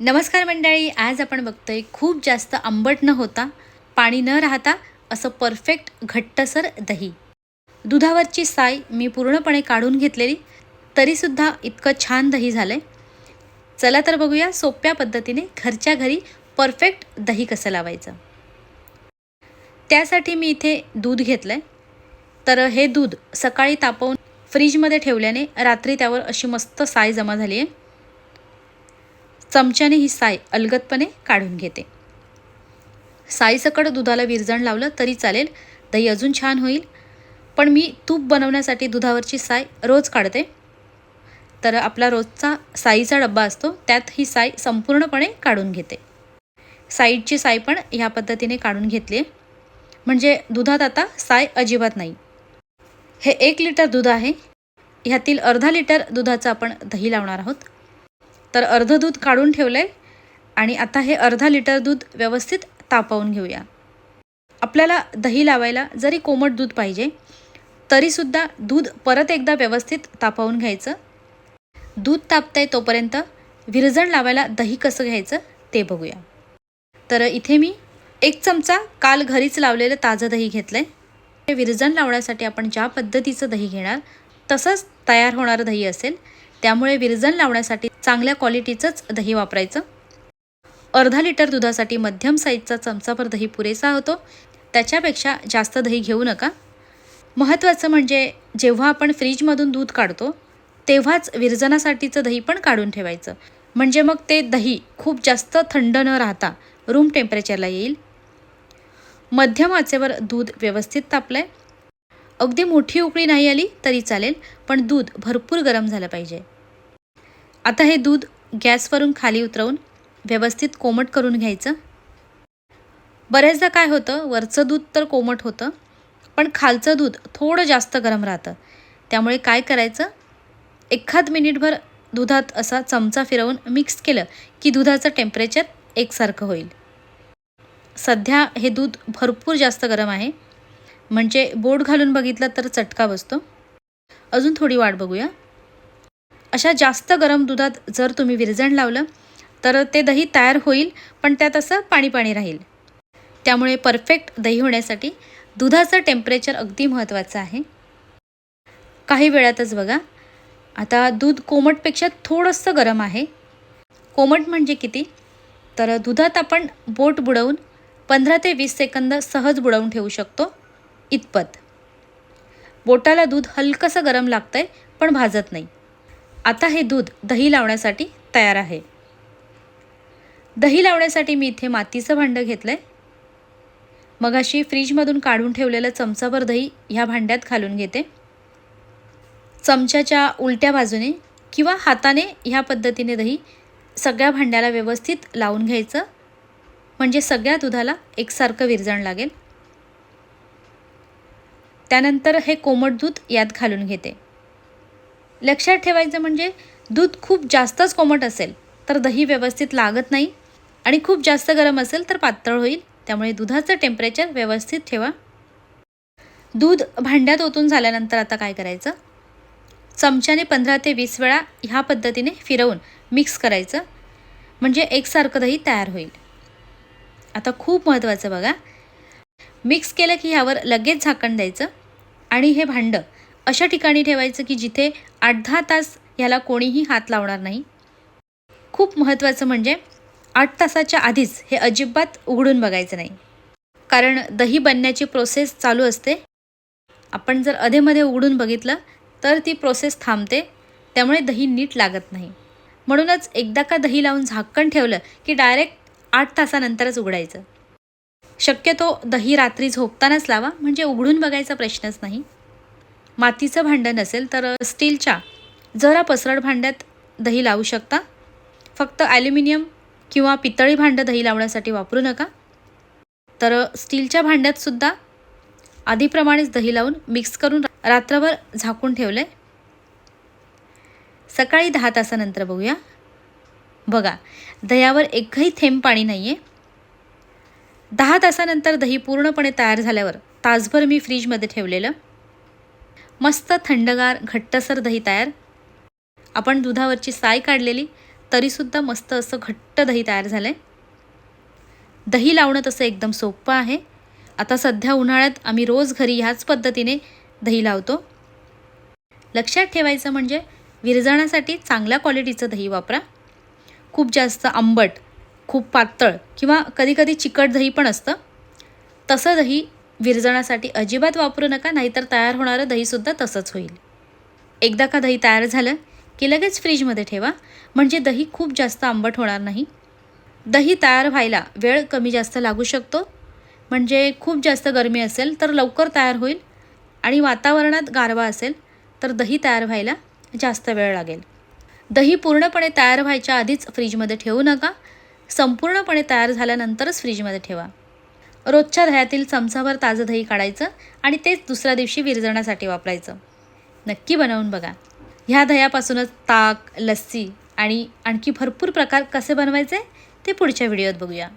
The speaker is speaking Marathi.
नमस्कार मंडळी आज आपण बघतोय खूप जास्त आंबट न होता पाणी न राहता असं परफेक्ट घट्टसर दही. दुधावरची साय मी पूर्णपणे काढून घेतलेली तरीसुद्धा इतकं छान दही झालं आहे चला तर बघूया सोप्या पद्धतीने घरच्या घरी परफेक्ट दही कसं लावायचं. त्यासाठी मी इथे दूध घेतलं आहे तर हे दूध सकाळी तापवून फ्रीजमध्ये ठेवल्याने रात्री त्यावर अशी मस्त साय जमा झाली आहे चमच्याने ही साय अलगदपणे काढून घेते. साईसकट दुधाला विरजण लावलं तरी चालेल दही अजून छान होईल. पण मी तूप बनवण्यासाठी दुधावरची साय रोज काढते. तर आपला रोजचा साईचा डब्बा असतो त्यात ही साय संपूर्णपणे काढून घेते. साईडची साय पण ह्या पद्धतीने काढून घेतली आहे म्हणजे दुधात आता साय अजिबात नाही. हे एक लिटर दूध आहे. ह्यातील अर्धा लिटर दुधाचं आपण दही लावणार आहोत. तर अर्धं दूध काढून ठेवलं आहे आणि आता हे अर्धा लिटर दूध व्यवस्थित तापवून घेऊया. आपल्याला दही लावायला जरी कोमट दूध पाहिजे तरीसुद्धा दूध परत एकदा व्यवस्थित तापवून घ्यायचं. दूध तापतंय तोपर्यंत विरजण लावायला दही कसं घ्यायचं ते बघूया. तर इथे मी एक चमचा काल घरीच लावलेलं ताजं दही घेतलं आहे विरजण लावण्यासाठी आपण ज्या पद्धतीचं दही घेणार तसंच तयार होणारं दही असेल त्यामुळे विरजण लावण्यासाठी चांगल्या क्वालिटीचंच दही वापरायचं. अर्धा लिटर दुधासाठी मध्यम साईजचा चमचाभर दही पुरेसा होतो. त्याच्यापेक्षा जास्त दही घेऊ नका. महत्त्वाचं म्हणजे जेव्हा आपण फ्रीजमधून दूध काढतो तेव्हाच विरजनासाठीचं दही पण काढून ठेवायचं. म्हणजे मग ते दही खूप जास्त थंड न राहता रूम टेम्परेचरला येईल. मध्यम आचेवर दूध व्यवस्थित तापलं आहे अगदी मोठी उकळी नाही आली तरी चालेल पण दूध भरपूर गरम झालं पाहिजे. आता हे दूध गॅसवरून खाली उतरवून व्यवस्थित कोमट करून घ्यायचं. बऱ्याचदा काय होतं वरचं दूध तर कोमट होतं पण खालचं दूध थोडं जास्त गरम राहतं. त्यामुळे काय करायचं एखाद मिनिटभर दुधात असा चमचा फिरवून मिक्स केलं की दुधाचं टेम्परेचर एकसारखं होईल. सध्या हे दूध भरपूर जास्त गरम आहे. म्हणजे बोट घालून बघितलं तर चटका बसतो. अजून थोडी वाट बघूया. अशा जास्त गरम दुधात जर तुम्ही विरजण लावलं तर ते दही तयार होईल पण त्यात असं पाणी पाणी राहील. त्यामुळे परफेक्ट दही होण्यासाठी दुधाचं टेम्परेचर अगदी महत्त्वाचं आहे. काही वेळातच बघा. आता दूध कोमटपेक्षा थोडंसं गरम आहे. कोमट म्हणजे किती? तर दुधात आपण बोट बुडवून पंधरा ते वीस सेकंद सहज बुडवून ठेवू शकतो. इतपत. बोटाला दूध हलकंसं गरम लागतं आहे पण भाजत नाही. आता हे दूध दही लावण्यासाठी तयार आहे. दही लावण्यासाठी मी इथे मातीचं भांडं घेतलं आहे मगाशी फ्रीजमधून काढून ठेवलेलं चमचाभर दही ह्या भांड्यात घालून घेते. चमच्याच्या उलट्या बाजूने किंवा हाताने ह्या पद्धतीने दही सगळ्या भांड्याला व्यवस्थित लावून घ्यायचं. म्हणजे सगळ्या दुधाला एकसारखं विरजण लागेल. त्यानंतर हे कोमट दूध यात घालून घेते. लक्षात ठेवायचं म्हणजे दूध खूप जास्तच कोमट असेल तर दही व्यवस्थित लागत नाही आणि खूप जास्त गरम असेल तर पातळ होईल त्यामुळे दुधाचं टेम्परेचर व्यवस्थित ठेवा. दूध भांड्यात ओतून झाल्यानंतर आता काय करायचं? चमच्याने पंधरा ते वीस वेळा ह्या पद्धतीने फिरवून मिक्स करायचं म्हणजे एकसारखं दही तयार होईल. आता खूप महत्त्वाचं बघा मिक्स केलं की ह्यावर लगेच झाकण द्यायचं आणि हे भांडं अशा ठिकाणी ठेवायचं की जिथे आठ दहा तास ह्याला कोणीही हात लावणार नाही. खूप महत्त्वाचं म्हणजे आठ तासाच्या आधीच हे अजिबात उघडून बघायचं नाही. कारण दही बनण्याची प्रोसेस चालू असते. आपण जर अधेमध्ये उघडून बघितलं तर ती प्रोसेस थांबते. त्यामुळे दही नीट लागत नाही. म्हणूनच एकदा का दही लावून झाकण ठेवलं की डायरेक्ट आठ तासानंतरच उघडायचं. शक्यतो दही रात्री झोपतानाच लावा म्हणजे उघडून बघायचा प्रश्नच नाही. मातीचं भांडं नसेल तर स्टीलच्या जरा पसरड भांड्यात दही लावू शकता. फक्त ॲल्युमिनियम किंवा पितळी भांडं दही लावण्यासाठी वापरू नका. तर स्टीलच्या भांड्यातसुद्धा आधीप्रमाणेच दही लावून मिक्स करून रात्रभर झाकून ठेवलं आहे सकाळी दहा तासानंतर बघूया. बघा दह्यावर एकही थेंब पाणी नाही आहे दहा तासानंतर दही पूर्णपणे तयार झाल्यावर तासभर मी फ्रीजमध्ये ठेवलेलं. मस्त थंडगार घट्टसर दही तयार. आपण दुधावरची साय काढलेली तरीसुद्धा मस्त असं घट्ट दही तयार झालं आहे दही लावणं तसं एकदम सोपं आहे. आता सध्या उन्हाळ्यात आम्ही रोज घरी ह्याच पद्धतीने दही लावतो. लक्षात ठेवायचं म्हणजे विरजणासाठी चांगल्या क्वालिटीचं दही वापरा. खूप जास्त आंबट खूप पातळ किंवा कधीकधी चिकट दही पण असतं. तसं दही विरजण्यासाठी अजिबात वापरू नका नाहीतर तयार होणारं दहीसुद्धा तसंच होईल. एकदा का दही तयार झालं की लगेच फ्रीजमध्ये ठेवा म्हणजे दही खूप जास्त आंबट होणार नाही. दही तयार व्हायला वेळ कमी जास्त लागू शकतो म्हणजे खूप जास्त गरमी असेल तर लवकर तयार होईल आणि वातावरणात गारवा असेल तर दही तयार व्हायला जास्त वेळ लागेल. दही पूर्णपणे तयार व्हायच्या आधीच फ्रीजमध्ये ठेवू नका संपूर्णपणे तयार झाल्यानंतरच फ्रीजमध्ये ठेवा. रोजच्या दह्यातील चमचाभर ताजं दही काढायचं आणि तेच दुसऱ्या दिवशी विरजण्यासाठी वापरायचं. नक्की बनवून बघा. ह्या दह्यापासूनच ताक लस्सी आणि आणखी भरपूर प्रकार कसे बनवायचे ते पुढच्या व्हिडिओत बघूया.